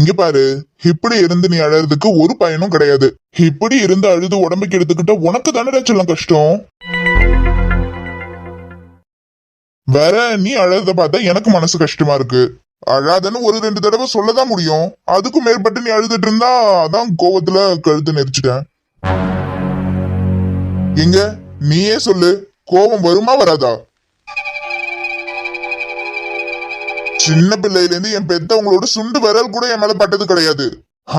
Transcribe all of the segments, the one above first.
இங்க பாரு. இப்படி இருந்து நீ அழறதுக்கு ஒரு பயனும் கிடையாது. இப்படி இருந்து அழுது உடம்புக்கு எடுத்துக்கிட்ட உனக்கு தானே செல்லம் கஷ்டம்? வேற நீ அழறத பார்த்தா எனக்கு மனசு கஷ்டமா இருக்கு. அழாதன்னு ஒரு ரெண்டு தடவை சொல்லதான் முடியும். அதுக்கும் மேற்பட்டு நீ அழுதுட்டு இருந்தா அதான் கோவத்துல கழுத்து நெரிச்சிட்டேன். எங்க? நீயே சொல்லு. கோபம் வருமா வராதா? சின்ன பிள்ளையில இருந்து என் பெத்தவங்களோட சுண்டு விரல் கூட என் மேல பட்டது கிடையாது.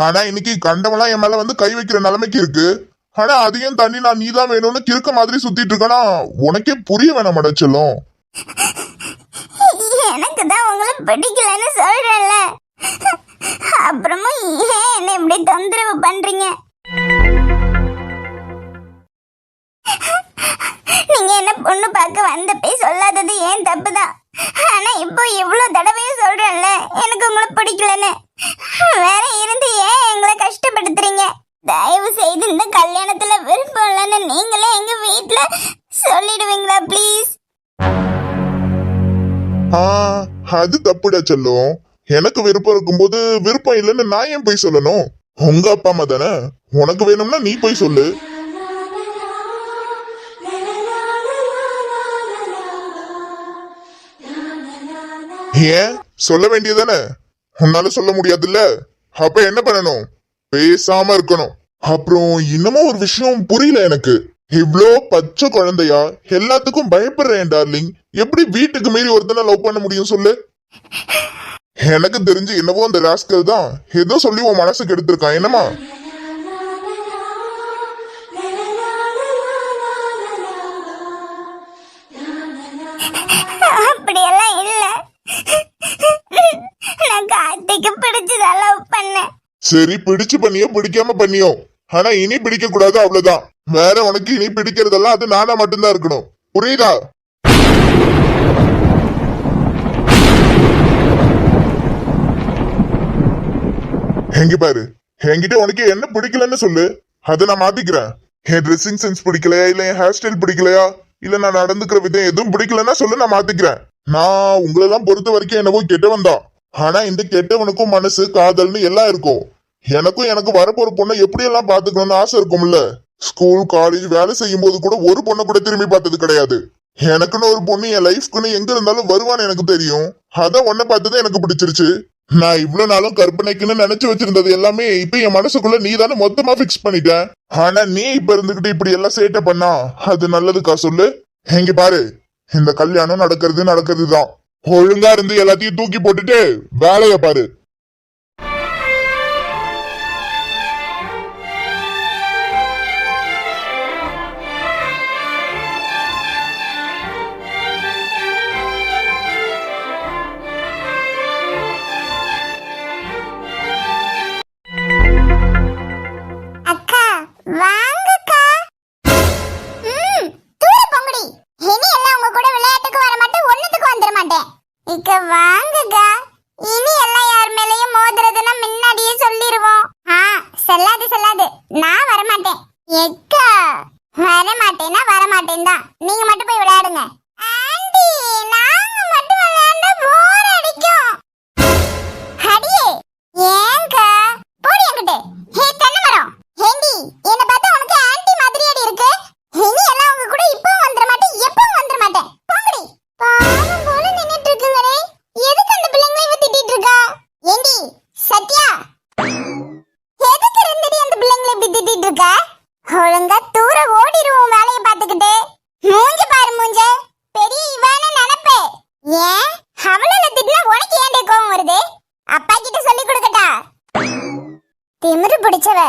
ஆனா இன்னைக்கு கண்டவெல்லாம் என் மேல வந்து கை வைக்கிற நிலைமைக்கு இருக்கு. ஆனா அதையும் தண்ணி நான் நீதான் வேணும்னு கிறுக்க மாதிரி சுத்திட்டு இருக்கனா? உனக்கே புரிய வேணாம் மடச்செல்லும் எனக்கு தான் உங்களை பிடிக்கலன்னு சொல்றேன்ல. அப்புறமா ஏன் என்ன இப்படி தொந்தரவு பண்றீங்க? நீங்க என்ன பொண்ணு பார்க்க வந்தப்பே சொல்லாதது ஏன் தப்பு தான் ஆனா இப்போ இவ்வளவு தடவையும் சொல்றேன்ல எனக்கு உங்களை பிடிக்கலன்னு. வேற இருந்து ஏன் எங்களை கஷ்டப்படுத்துறீங்க? தயவு செய்து இந்த கல்யாணத்துல விருப்பம் இல்லைன்னு நீங்களே எங்க வீட்டுல சொல்லிடுவீங்களா ப்ளீஸ் ஆ அது தப்புடா செல்லும் எனக்கு விருப்பம் இருக்கும்போது விருப்பம் இல்லைன்னு நான் ஏன் போய் சொல்லணும்? உங்க அப்பா அம்மா தானே? உனக்கு வேணும்னா நீ போய் சொல்லு. ஏன்? சொல்ல வேண்டியதானே? உன்னால சொல்ல முடியாதுல்ல? அப்ப என்ன பண்ணணும்? பேசாம இருக்கணும். அப்புறம் இன்னமும் ஒரு விஷயம் புரியல எனக்கு. இவ்ளோ பச்சை குழந்தையா? எல்லாத்துக்கும் பயப்படுறேன் டார்லிங் எப்படி வீட்டுக்கு மீறி ஒருத்தனை லவ் பண்ண முடியும் சொல்லு? எனக்கு தெரிஞ்சு என்னவோ அந்த ராஸ்கல் தான் ஏதோ சொல்லி உன் மனசுக்கு எடுத்திருக்கான். என்னமா சரி பிடிச்சு பண்ணியோ பிடிக்காம பண்ணியோ. ஆனா இனி பிடிக்க கூடாது அவ்வளவுதான். வேற உனக்கு இனி பிடிக்கிறதெல்லாம் அது நானா மட்டும்தான் இருக்கணும். புரியுதா? எங்க பாரு என்கிட்ட உனக்கு என்ன பிடிக்கலன்னு சொல்லு. அதை நான் மாத்திக்கிறேன். என் ட்ரெஸ்ஸிங் சென்ஸ் பிடிக்கலையா இல்ல என் ஹேர் ஸ்டைல் பிடிக்கலையா இல்ல நான் நடந்துக்கிற விதம் எதுவும் பிடிக்கலன்னா சொல்லு நான் மாத்திக்கிறேன். நான் உங்களெல்லாம் பொறுத்த வரைக்கும் என்னவோ கெட்டவன் தான். ஆனா இந்த கெட்டவனுக்கும் மனசு காதல்னு எல்லாம் இருக்கும். எனக்கும் எனக்கு வரப்போற பொண்ணை எப்படியெல்லாம் பாத்துக்கணும்னு ஆசை இருக்கும்ல? ஸ்கூல் காலேஜ் வேலை செய்யும் போது கூட ஒரு பொண்ணை கூட திரும்பி பார்த்தது கிடையாது. எனக்குன்னு ஒரு பொண்ணு என் லைஃப்க்குன்னு எங்க இருந்தாலும் வருவான்னு எனக்கு தெரியும். அதான் உன்னை பார்த்தது எனக்கு பிடிச்சிருச்சு. நான் இவ்வளவு நாளும் கற்பனைக்குன்னு நினைச்சு வச்சிருந்தது எல்லாமே இப்ப என் மனசுக்குள்ள நீ தானே மொத்தமா பிக்ஸ் பண்ணிட்ட. ஆனா நீ இப்ப இருந்துகிட்டு இப்படி எல்லாம் சேட்டை பண்ணா? அது நல்லதுக்கா சொல்லு? எங்க பாரு. இந்த கல்யாணம் நடக்கிறது நடக்கிறது தான் ஒழுங்கா இருந்து எல்லாத்தையும் தூக்கி போட்டுட்டு வேலைய பாரு. போய் விளையாடுங்க. திமிரு பிடிச்சவ.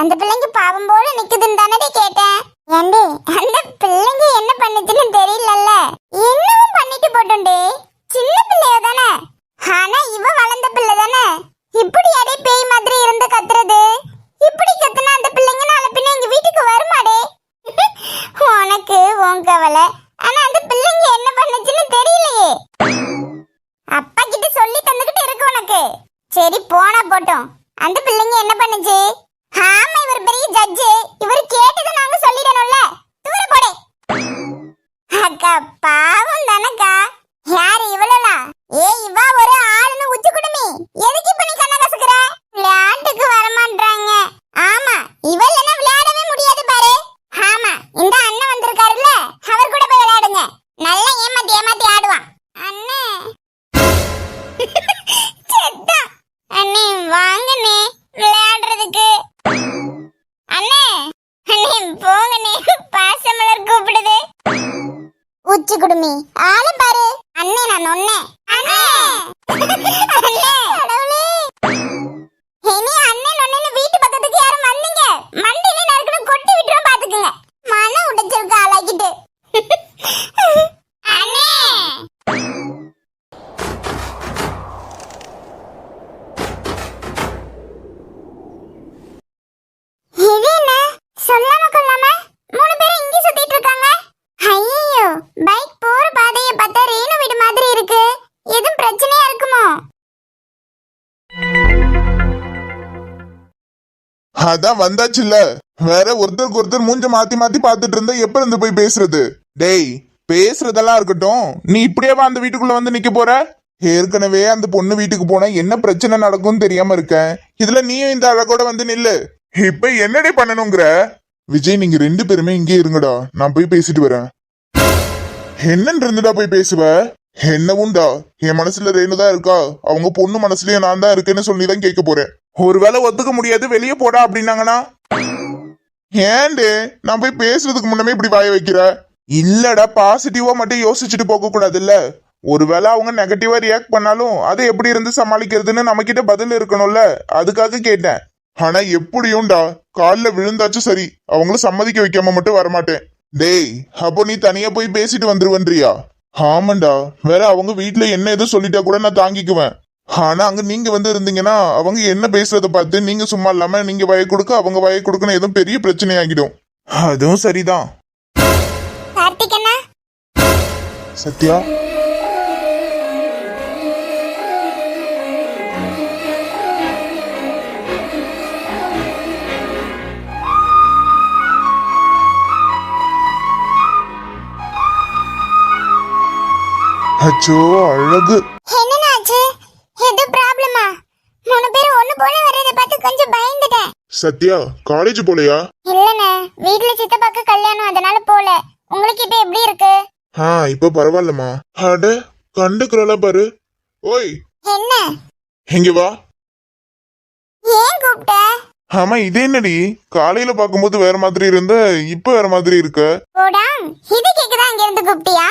அந்த பிள்ளைங்க பாவம் போல நிக்குதுன்னு தானே கேட்டேன். ஏண்டி அந்த பிள்ளைங்க என்ன பண்ணுச்சுன்னு தெரியலல்ல. என்னவும் பண்ணிட்டு போட்டுண்டே. சின்ன பிள்ளைய தானே. ஆனா இவ வளர்ந்த பிள்ளை தானே. இப்படி அடே பேய் மாதிரி இருந்து கத்துறது? இப்படி கத்துனா அந்த பிள்ளைங்க நாளை பின்ன எங்க வீட்டுக்கு வருமாடே? உனக்கு உன் கவலை. ஆனா அந்த பிள்ளைங்க என்ன பண்ணுச்சுன்னு தெரியலையே. அப்பா கிட்ட சொல்லி தந்துகிட்டு இருக்கு உனக்கு. சரி போனா போட்டோம். அந்த பிள்ளைங்க என்ன பண்ணுச்சு? ஆமா இவர் பெரிய ஜட்ஜ் இவர் கேட்டதை நாங்க சொல்லிடணும்ல. தூர போடே. அக்கா வந்தாச்சு இல்ல? வேற ஒருத்தருக்கு ஒருத்தர் மூஞ்ச மாத்தி மாத்தி பாத்துட்டு இருந்தா எப்ப இருந்து போய் பேசுறது? டேய் பேசுறதெல்லாம் இருக்கட்டும். நீ இப்படியேவா அந்த வீட்டுக்குள்ள வந்து நிக்க போற? ஏற்கனவே அந்த பொண்ணு வீட்டுக்கு போனா என்ன பிரச்சனை நடக்கும்னு தெரியாம இருக்கேன். இதுல நீயும் இந்த அழகோட வந்து நில்லு. இப்ப என்னடே பண்ணணுங்கிற? விஜய் நீங்க ரெண்டு பேருமே இங்கே இருங்கடா. நான் போய் பேசிட்டு வரேன். என்னன்னு இருந்துடா போய் பேசுவ? என்ன உண்டா என் மனசுல ரேணுதான் இருக்கா? அவங்க பொண்ணு மனசுலயே நான் தான் இருக்கேன்னு சொல்லி தான் கேட்க போறேன். ஒருவேளை ஒத்துக்க முடியாது வெளியே போடா அப்படின்னாங்கன்னா? ஏன்டே நான் போய் பேசுறதுக்கு முன்னமே இப்படி வாய வைக்கிற? இல்லடா பாசிட்டிவா மட்டும் யோசிச்சுட்டு போக கூடாதுல்ல. ஒருவேளை அவங்க நெகட்டிவா ரியாக்ட் பண்ணாலும் அதை எப்படி இருந்து சமாளிக்கிறதுன்னு நம்ம கிட்ட பதில் இருக்கணும்ல? அதுக்காக கேட்டேன். ஆனா எப்படியும்டா? காலில் விழுந்தாச்சும் சரி அவங்கள சம்மதிக்க வைக்காம மட்டும் வரமாட்டேன். டேய் அப்போ நீ தனியா போய் பேசிட்டு வந்துருவன்றியா? ஆமாண்டா. வேற அவங்க வீட்ல என்ன எதுவும் சொல்லிட்டா கூட நான் தாங்கிக்குவேன். ஆனா அங்க நீங்க வந்து இருந்தீங்கன்னா அவங்க என்ன பேசுறத பார்த்து நீங்க சும்மா இல்லாம நீங்க வய கொடுக்க அவங்க வய கொடுக்கணும் எதுவும் பெரிய பிரச்சனை ஆகிடும் அதுவும் சரிதான். சத்யா? அச்சோ அழகு. என்னன்னாச்சு எது ப்ராப்ளமா? மூணு பேரும் ஒண்ணு போல வர்றதை பார்த்து கொஞ்சம் பயந்துட்டேன். சத்யா காலேஜ் போலையா? இல்லண்ணே வீட்ல சித்தப்பாக்கு கல்யாணம் அதனால போல. உங்களுக்கு இப்ப எப்படி இருக்கு? ஆ இப்ப பரவாயில்லம்மா. அட கண்டுக்கிறோல பாரு. ஓய். என்ன? இங்க வா. ஏன் கூப்பிட்ட? ஆமா இது என்னடி? காலையில பாக்கும்போது வேற மாதிரி இருந்த இப்ப வேற மாதிரி இருக்க. போடா இது கேக்குதா இங்க இருந்து கூப்பிட்டியா?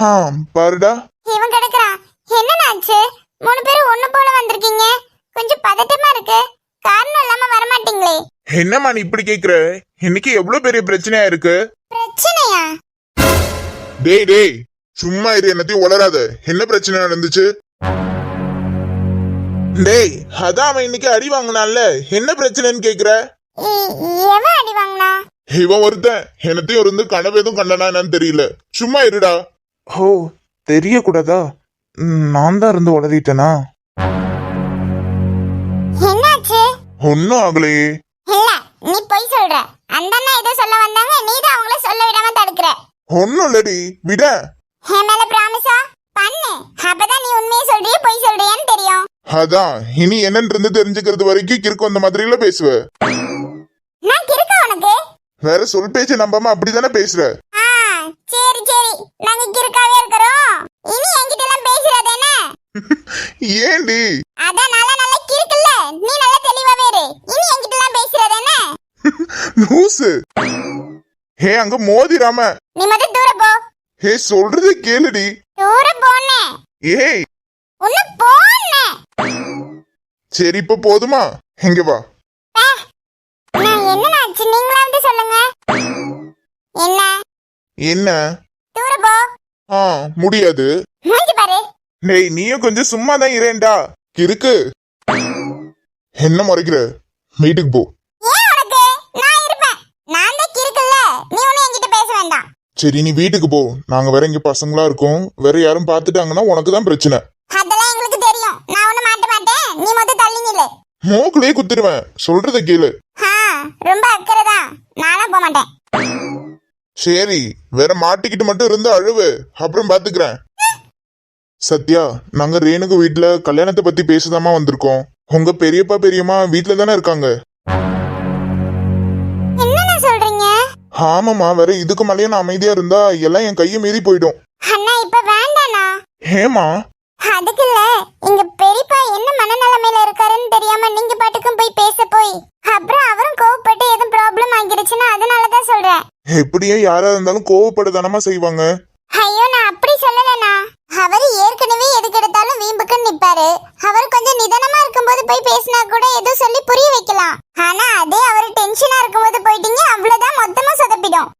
ஆ பாருடா. இவன் கிடக்குறான் என்னன்னாச்சு மூணு பேரும் ஒண்ணு போல வந்திருக்கீங்க. கொஞ்சம் பதட்டமா இருக்கு. காரணம் இல்லாம வரமாட்டீங்களே. என்னம்மா நீ இப்படி கேக்குற? இன்னைக்கு எவ்வளவு பெரிய பிரச்சனையா இருக்கு? பிரச்சனையா? டேய் டேய். சும்மா இரு என்னத்தையும் உளராத என்ன பிரச்சனை நடந்துச்சு? டேய் அதான் அவன் இன்னைக்கு அடி வாங்கினான்ல. என்ன பிரச்சனைன்னு கேக்குற? எவன் அடி வாங்கினா? இவன் ஒருத்தன். என்னத்தையும் இருந்து கனவு எதுவும் கண்டனா என்னன்னு தெரியல. சும்மா இருடா. ஓ தெரியக்கூடாதா? நான் தான் இருந்து உளறிட்டேனா? என்னாச்சு? ஒன்னும் ஆகலையே இல்ல நீ பொய் சொல்ற. அந்த அண்ணா ஏதோ சொல்ல வந்தாங்க நீ தான் அவங்கள சொல்ல விடாம தடுக்கிற. ஒன்னும் இல்லடி விட. என் மேல பிராமிஸா பண்ணு. அப்பதான் நீ உண்மையை சொல்றியே பொய் சொல்றியான்னு தெரியும். அதான் இனி என்னன்னு இருந்து தெரிஞ்சுக்கிறது வரைக்கும் கிறுக்கு வந்த மாதிரி எல்லாம் பேசுவ. நான் கிறுக்கா உனக்கு? வேற சொல் பேச்சை நம்பாம அப்படிதானே பேசுற. சரி சரி. நாங்க கிறுக்காவே இருக்கிறோம். இனி என்கிட்ட எல்லாம் பேசுறது என்ன? ஏண்டி? அதான் நல்ல நல்ல கிறுக்குல்ல. நீ நல்ல தெளிவாவே இரு இனி என்கிட்ட எல்லாம் பேசுறது என்ன? லூசு. ஹே அங்க மோதிராம நீ மட்டும் தூர போ. ஹே சொல்றது கேளுடி. தூர போனே. ஏய். உன்ன போனே. சரி இப்ப போதுமா? இங்க வா. நான் என்னனாச்சு நீங்களா வந்து சொல்லுங்க. என்ன? என்ன? தூர போ. ஆ முடியாது. மூஞ்சி பாரு. டேய் நீயும் கொஞ்சம் சும்மா தான் இரேண்டா கிறுக்கு. என்ன முறைக்கிற? வீட்டுக்கு போ. ஏன் உனக்கு? நான் இருப்பேன். நான் தான் கிறுக்குல்ல. நீ ஒண்ணு என்கிட்ட பேச வேண்டாம். சரி நீ வீட்டுக்கு போ. நாங்க வேற இங்க பசங்களா இருக்கோம். வேற யாரும் பாத்துட்டாங்கன்னா உனக்கு தான் பிரச்சனை. அதெல்லாம் எங்களுக்கு தெரியும். நான் ஒண்ணு மாட்ட மாட்டேன். நீ மொத்தம் தள்ளி நில்லு. மூக்குலயே குத்திடுவேன். சொல்றத கேளு. ஆ ரொம்ப அக்கறை தான் நானும் போக மாட்டேன். சரி வேற மாட்டிக்கிட்டு மட்டும் இருந்து அழுவு. அப்புறம் பாத்துக்கிறேன். சத்யா நாங்க ரேணுகு வீட்ல கல்யாணத்தை பத்தி பேசதாமா வந்திருக்கோம். உங்க பெரியப்பா பெரியம்மா வீட்ல தானே இருக்காங்க. ஆமாமா வேற இதுக்கு மேலேயே நான் அமைதியா இருந்தா எல்லாம் என் கையை மீறி போயிடும். ஏமா அதுக்கு இல்ல எங்க பெரியப்பா என்ன மனநிலைமையில இருக்காருன்னு தெரியாம நீங்க பாட்டுக்கும் போய் பேச போய். அப்புறம் அவரும் கோவப்பட்டு எதுவும் ப்ராப்ளம் ஆகிருச்சுன்னா அதனாலதான் சொல்றேன். எப்படியும் யாரா இருந்தாலும் கோவப்படதானமா செய்வாங்க? ஐயோ நான் அப்படி சொல்லலண்ணா. அவர் ஏற்கனவே எதுக்கு எடுத்தாலும் வீம்புக்குன்னு நிப்பாரு. அவர் கொஞ்சம் நிதானமா இருக்கும்போது போய் பேசினா கூட ஏதோ சொல்லி புரிய வைக்கலாம். ஆனா அதே அவர் டென்ஷனா இருக்கும்போது போயிட்டீங்க அவ்வளவுதான் மொத்தமா சொதப்பிடும்.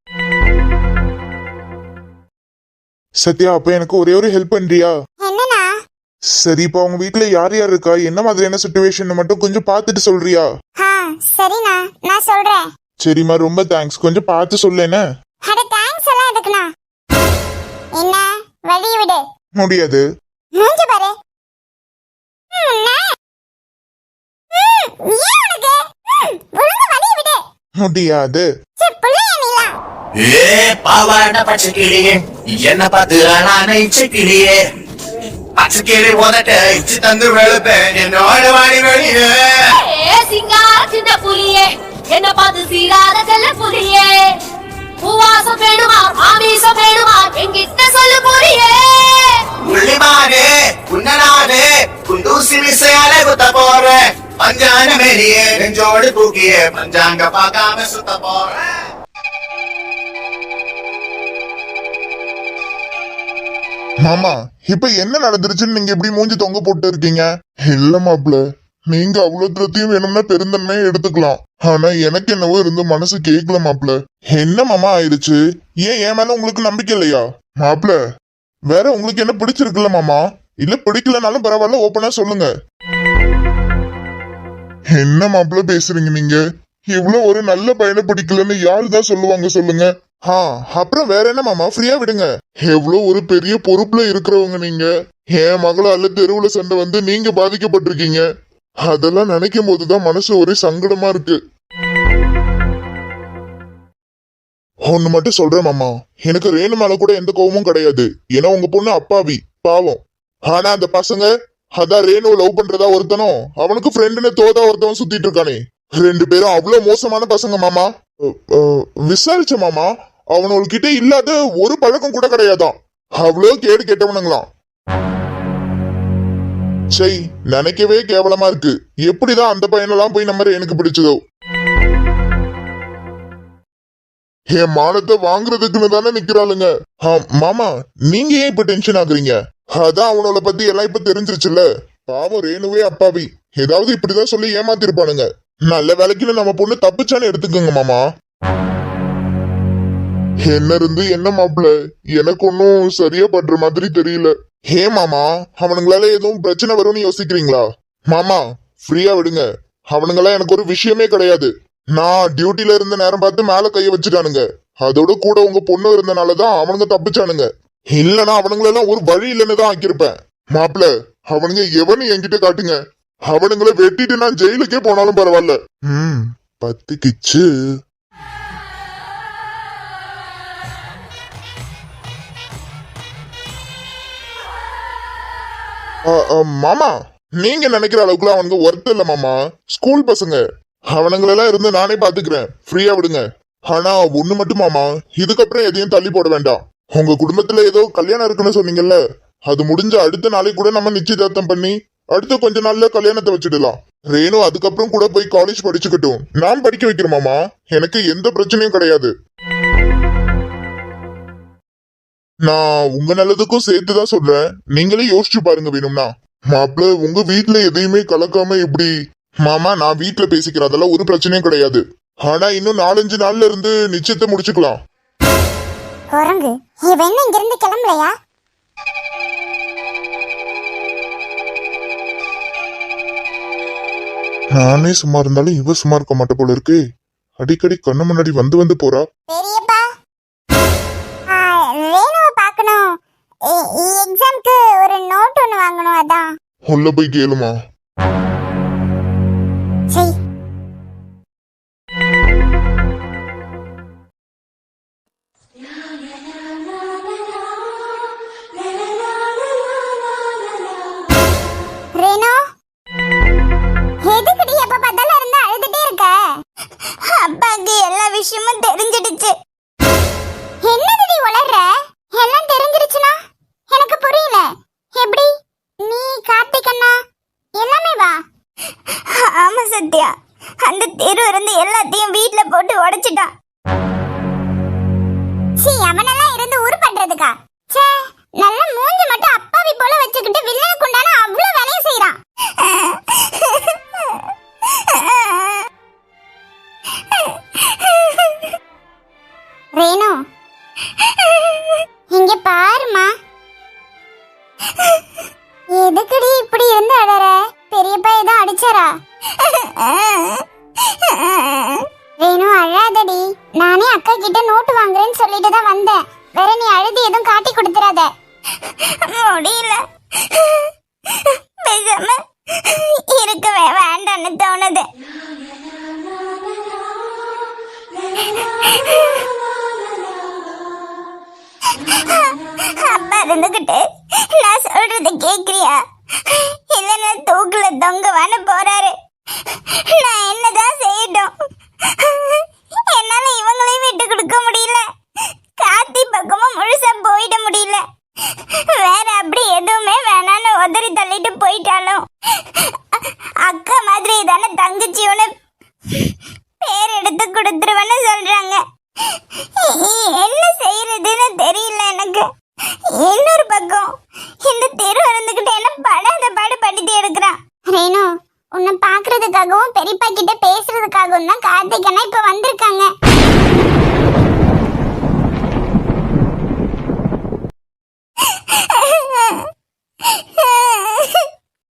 சத்யா அப்ப எனக்கு ஒரே ஒரு ஹெல்ப் பண்றியா? சரி இப்ப அவங்க வீட்ல யார் யார் இருக்கா? என்ன மாதிரியான சுச்சுவேஷன் மட்டும் கொஞ்சம் பார்த்துட்டு சொல்றியா? சரிண்ணா. நான் சொல்றேன். சரிம்மா ரொம்ப தேங்க்ஸ் கொஞ்சம் பார்த்து சொல்லு என்ன? அட தேங்க்ஸ் எல்லாம் எதுக்குண்ணா? என்ன? வழி விடு. முடியாது. மூஞ்சி பாரு. முடியாது. ஏ பாவாட பச்சை கிளியே என்ன பார்த்து இச்சை கிளியே பச்சை கிளி உதட்ட இச்சு தந்து வெளுப்பேன். என்னோட வாடி வெளியே சிங்கார சின்ன புலியே என்ன பார்த்து சீராத செல்ல புலியே. பூவாசம் வேணுமா ஆமீசம் வேணுமா என்கிட்ட சொல்லு புலியே. உள்ளிமானே குன்னனானே குண்டூசி மிசையால குத்த போறேன் பஞ்சான மேரியே நெஞ்சோடு தூக்கியே பஞ்சாங்க பார்க்காம சுத்த போறேன் மாமா இப்ப என்ன நடந்துருச்சுன்னு நீங்க இப்படி மூஞ்சி தொங்க போட்டு இருக்கீங்க இல்ல மாப்ள நீங்க அவ்வளோத்தையும் வேணும்னா பெருந்தன்மையை எடுத்துக்கலாம். ஆனா எனக்கு என்னவோ இருந்து மனசு கேட்கல மாப்ள என்ன மாமா ஆயிடுச்சு ஏன் என் மேல உங்களுக்கு நம்பிக்கை இல்லையா? மாப்ள வேற உங்களுக்கு என்ன பிடிச்சிருக்குல்ல மாமா? இல்ல பிடிக்கலனாலும் பரவாயில்ல ஓப்பனா சொல்லுங்க. என்ன மாப்ள பேசுறீங்க நீங்க? இவ்வளவு ஒரு நல்ல பையனை பிடிக்கலன்னு யாருதான் சொல்லுவாங்க சொல்லுங்க. ஆ அப்புறம் வேற என்ன மாமா ஃப்ரீயா விடுங்க. எவ்வளோ ஒரு பெரிய பொறுப்புல இருக்கிறவங்க நீங்க. என் மகளால தெருவுல சண்டை வந்து நீங்க பாதிக்கப்பட்டிருக்கீங்க. அதெல்லாம் நினைக்கும் போதுதான் மனசு ஒரே சங்கடமா இருக்கு. ஒன்னு மட்டும் சொல்றேன் மாமா. எனக்கு ரேணு மேல கூட எந்த கோவமும் கிடையாது. ஏன்னா உங்க பொண்ணு அப்பாவி பாவம். ஆனா அந்த பசங்க அதான் ரேணுவை லவ் பண்றதா ஒருத்தனும் அவனுக்கு ஃப்ரெண்டுன்னு தோதா ஒருத்தவன் சுத்திட்டு இருக்கானே. ரெண்டு பேரும் அவ்வளவு மோசமான பசங்க மாமா. விசாரிச்ச மாமா. அவனுக்கிட்ட இல்லாத ஒரு பழக்கம் கூட கிடையாதான். அவ்வளோ கேடு கெட்டவனுங்களாம். சை நினைக்கவே கேவலமா இருக்கு. எப்படிதான் அந்த பையனெல்லாம் போய் நம்ம எனக்கு பிடிச்சதோ. என் மானத்தை வாங்குறதுக்குன்னு தானே நிக்கிறாளுங்க. மாமா நீங்க ஏன் இப்ப டென்ஷன் ஆகுறீங்க? அதான் அவனோட பத்தி எல்லாம் இப்ப தெரிஞ்சிருச்சுல்ல. பாவம் ரேணுவே அப்பாவி. ஏதாவது இப்படிதான் சொல்லி ஏமாத்திருப்பானுங்க. நல்ல வேலைக்குன்னு நம்ம பொண்ணு தப்பிச்சான்னு எடுத்துக்கோங்க மாமா. என்ன இருந்து என்ன மாப்பிள? எனக்கு ஒன்னும் சரியா படுற மாதிரி தெரியல. ஹே மாமா அவனுங்களால எதுவும் பிரச்சனை வரும்னு யோசிக்கிறீங்களா? மாமா ஃப்ரீயா விடுங்க. அவனுங்களாம் எனக்கு ஒரு விஷயமே கிடையாது. நான் டியூட்டில இருந்த நேரம் பார்த்து மேல கைய வச்சுட்டானுங்க. அதோட கூட உங்க பொண்ணு இருந்தனாலதான் அவனுங்க தப்பிச்சானுங்க. இல்லனா அவனுங்களெல்லாம் ஒரு வழி இல்லைன்னு தான் ஆக்கியிருப்பேன். மாப்பிள அவனுங்க எவனு என்கிட்ட காட்டுங்க. அவனுங்களை வெட்டிட்டு நான் ஜெயிலுக்கே போனாலும் பரவாயில்ல. ம் பத்து கிச்சு மாமா நீங்க நினைக்கிற அளவுக்குலாம் அவனுக்கு ஒர்த் இல்ல மாமா. ஸ்கூல் பசங்க. அவனுங்களெல்லாம் இருந்து நானே பாத்துக்கிறேன். ஃப்ரீயா விடுங்க. ஆனா ஒண்ணு மட்டும் மாமா. இதுக்கப்புறம் எதையும் தள்ளி போட வேண்டாம். உங்க குடும்பத்துல ஏதோ கல்யாணம் இருக்குன்னு சொன்னீங்கல்ல அது முடிஞ்ச அடுத்த நாளைக்கு கூட நம்ம நிச்சயதார்த்தம் பண்ணி அடுத்த கொஞ்ச நாள்ல கல்யாணத்தை வச்சிடலாம். ரேணு அதுக்கப்புறம் கூட போய் காலேஜ் படிச்சுக்கட்டும். நான் படிக்க வைக்கிறேன் மாமா. எனக்கு எந்த பிரச்சனையும் கிடையாது. நான் உங்க நல்லதுக்கும் சேர்த்து தான் சொல்றேன். நீங்களே யோசிச்சு பாருங்க வேணும்னா. மாப்பிள்ள உங்க வீட்ல எதையுமே கலக்காம எப்படி? மாமா நான் வீட்ல பேசிக்கிறேன் அதெல்லாம் ஒரு பிரச்சனையும் கிடையாது. ஆனா இன்னும் நாலஞ்சு நாள்ல இருந்து நிச்சயத்தை முடிச்சுக்கலாம். குரங்கு இவன் என்ன இங்கிருந்து கிளம்பலையா? நானே சும்மா இருந்தாலும் இவ சும்மா இருக்க மாட்ட போல இருக்கு. அடிக்கடி கண்ணு முன்னாடி வந்து வந்து போறா. எக்ஸாம்க்கு ஒரு நோட் ஒன்று வாங்கணும் அதான். உள்ள போய் கேளுமா. உடைச்சிட்டான் சீ அவனெல்லாம் இருந்து ஊர் பண்றதுக்கா? ச்சே நல்ல மூஞ்சி மட்டும் அப்பாவி போல வச்சுக்கிட்டு வில்லனு குண்டான அவ்வளவு வேலையை செய்யறான் ரேணு இங்க பாருமா எதுக்குடி இப்படி இருந்து அழற பெரியப்பா ஏதோ அடிச்சாரா? வேணு அழாதடி. நானே அக்கா கிட்ட நோட்டு வாங்குறேன்னு சொல்லிட்டு தான் வந்தேன். வேற நீ அழுது எதுவும் காட்டி கொடுத்துறாத. முடியல. பேசாம இருக்கவே வேண்டாம்னு தோணுது. அப்பா இருந்துகிட்டு நான் சொல்றது கேக்குறியா? இல்லைன்னா தூக்குல தொங்குவான்னு போறாரு. நான் என்னதான் செய்யட்டும். என்னால இவங்களையும் விட்டு கொடுக்க முடியல. காத்தி பக்கமும் முழுசா போயிட முடியல. வேற அப்படி எதுவுமே வேணான்னு உதறி தள்ளிட்டு போயிட்டாலும் அக்கா மாதிரி தானே தங்கச்சியோன்னு பேர் எடுத்து கொடுத்துருவேன்னு சொல்றாங்க என்ன செய்யறதுன்னு தெரியல எனக்கு இன்னொரு பக்கம் இந்த தெரு இருந்துகிட்டு என்ன படாத பாடு படுத்தி எடுக்கிறான் ரேணு உன்னை பாக்குறதுக்காகவும் பெரியப்பா கிட்ட பேசுறதுக்காகவும் தான் கார்த்திக் அண்ணா இப்ப வந்திருக்காங்க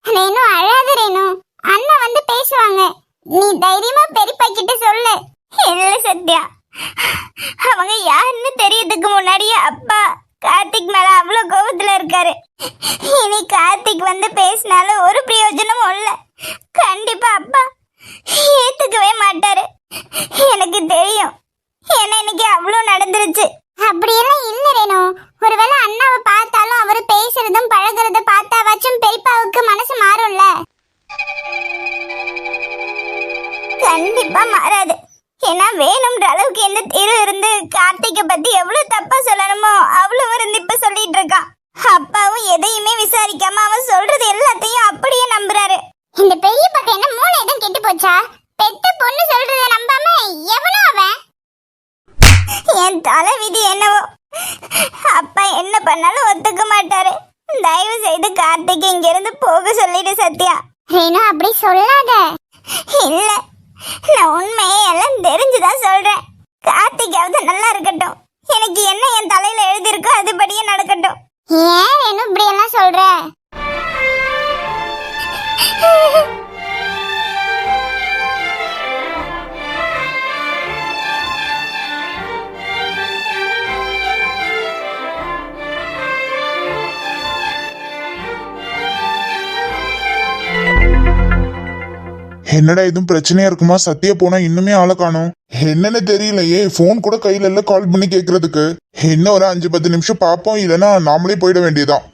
ரேணு அழாத ரேணு அண்ணா வந்து பேசுவாங்க நீ தைரியமா பெரியப்பா கிட்ட சொல்லு இல்ல சத்யா அவங்க யாருன்னு தெரியறதுக்கு முன்னாடியே அப்பா கார்த்திக் மேல அவ்வளவு கோபத்துல இருக்காரு இனி கார்த்திக் வந்து பேசினாலும் ஒரு பெத்த பொண்ணு சொல்றத நம்பாம எவனோ அவன்? என் தலை விதி என்னவோ? அப்பா என்ன பண்ணாலும் ஒத்துக்க மாட்டாரு. தயவு செய்து கார்த்திக் இங்க இருந்து போக சொல்லிடு சத்யா. ரேணு அப்படி சொல்லாத. இல்ல நான் உண்மையை எல்லாம் தெரிஞ்சுதான் சொல்றேன். கார்த்திகாவது நல்லா இருக்கட்டும். எனக்கு என்ன என் தலையில எழுதிருக்கோ அதுபடியே நடக்கட்டும். ஏன் ரேணு இப்படி எல்லாம் சொல்ற? என்னடா எதுவும் பிரச்சனையா இருக்குமா? சத்தியா போனா இன்னுமே ஆளை காணும். என்னன்னு தெரியலையே. ஃபோன் கூட கையில இல்ல கால் பண்ணி கேக்குறதுக்கு. இன்னும் ஒரு அஞ்சு பத்து நிமிஷம் பாப்போம் இல்லைன்னா நாமளே போயிட வேண்டியதான்